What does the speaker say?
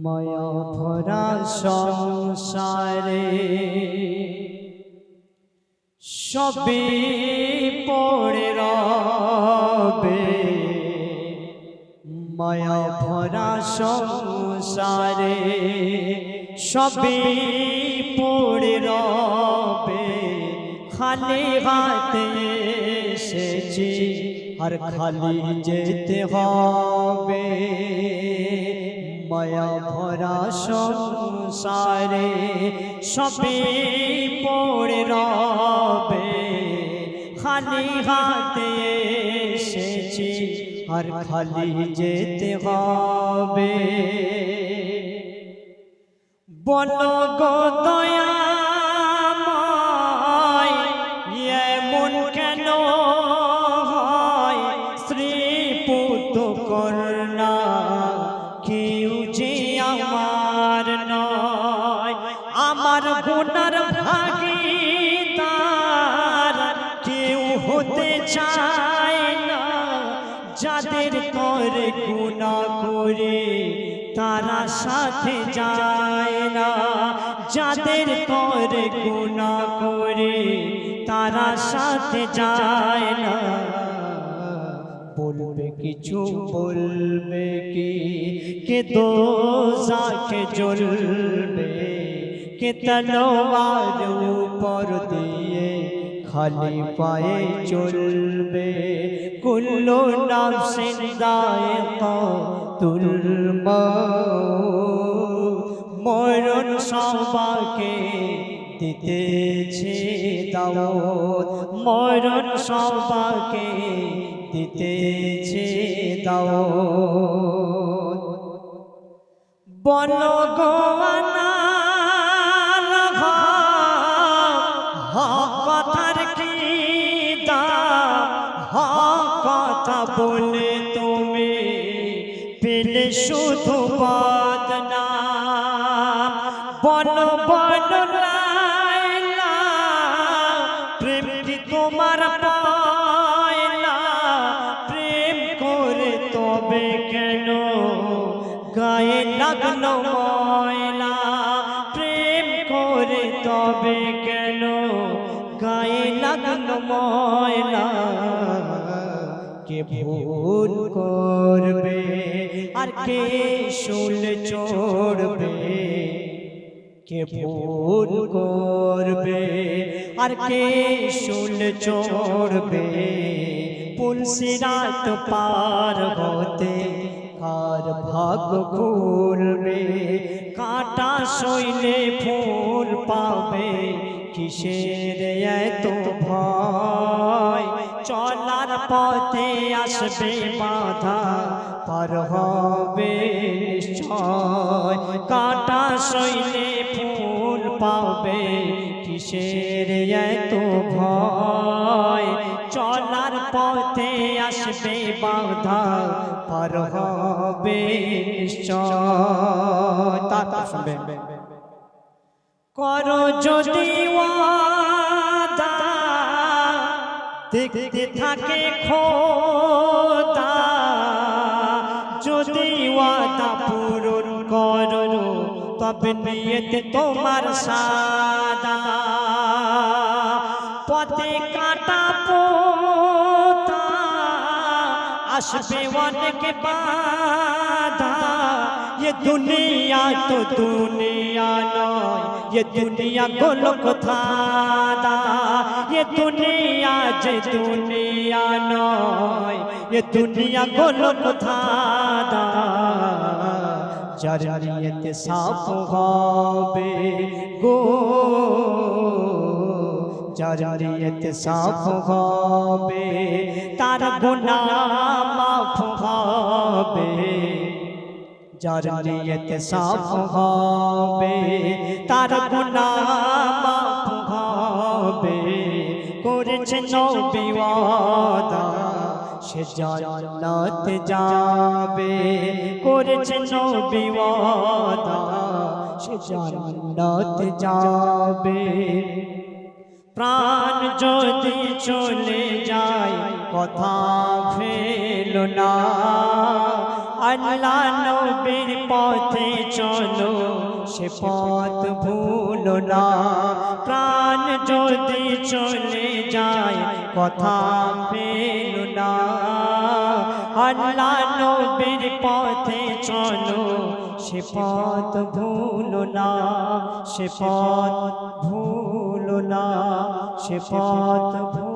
মায়া ভরা সংসারে। সবে পড়ে রবে। মায়া ভরা সংসারে। সবে পড়ে রবে। খালি হাতে এসেছি, আর খালি যেতে হবে। মায়া ভরা সংসারে সবে পড়ে রবে। খালি হাতে এসেছি, আর খালি যেতে হবে। বল গো দয়াময় আমার গুণার ভাগিদার কেউ হতে চায় না। যাদের করে গুণা করে, তারা সাথে যায় না। যাদের করে গুণা করে, তারা সাথে যায় না। বলবে কিছু, বলবে কি? কে দোজাকে জ্বলবে কে তলোয়ার উপর দিয়ে খালি পায়ে চলবে কুল্লু নাফসিন দায়িকাতুল মরণ সবাকে দিতেছে দাওয়াত মরণ সবাকে দিতেছে দাওয়াত বল পেলে শুধু বদনাম বল বল লাইলা প্রেম কি তোমার প্রেম করে তবে কেন? গায়ে লাগল ময়লা। প্রেম করে তবে কেন? গায়ে লাগল ময়লা। কে ভুল করবে? আর কে শুল চড়বে? কে ভুল করবে? আর কে শুল চড়বে? পুলসিরাত পার হতে কার ভাগ্য খুলবে? কাটা শৈলে ফুল পাবে? কিসের এত ভয় চলার পথে আসবে বাধা, পার হবে কাটা শৈলে ফুল পাবে, কিসের এত ভয়? চলার পথে আসবে বাধা, পার হবে নিশ্চয়। করো যদি ওয়াদা দেখতে থাকে খোদা যদি ওয়াদা পূরণ করো তবে নিয়তে তোমার সাদা পথে কাটা পোতা আসবে অনেক বাধা ये दुनिया तो दुनिया नय ये दुनिया गोलक थादा ये दुनिया যে দুনিয়া নয়, এ দুনিয়া কোনো কথা যার নিয়তে সাপ হবে গো জারিয়ত সাফ হবে, তার গুনা মাফ হবে। জারিয়ত সাফ হবে, তার গুনা হবে। করেছে নবী সে জান্নাত যাবে। করেছে নবী সে জান্নাত যাবে। প্রাণ যদি চলে যায়, কথা ফেল না। আল্লাহ নবীর পথে চলো, সে পথ ভুলো না। প্রাণ যদি চলে যায়, কথা পেল না। আল্লাহ নবীর পথে চলো, সে পথ ভুলো না। সে পথ ভুলো না, সে পথ ভুলো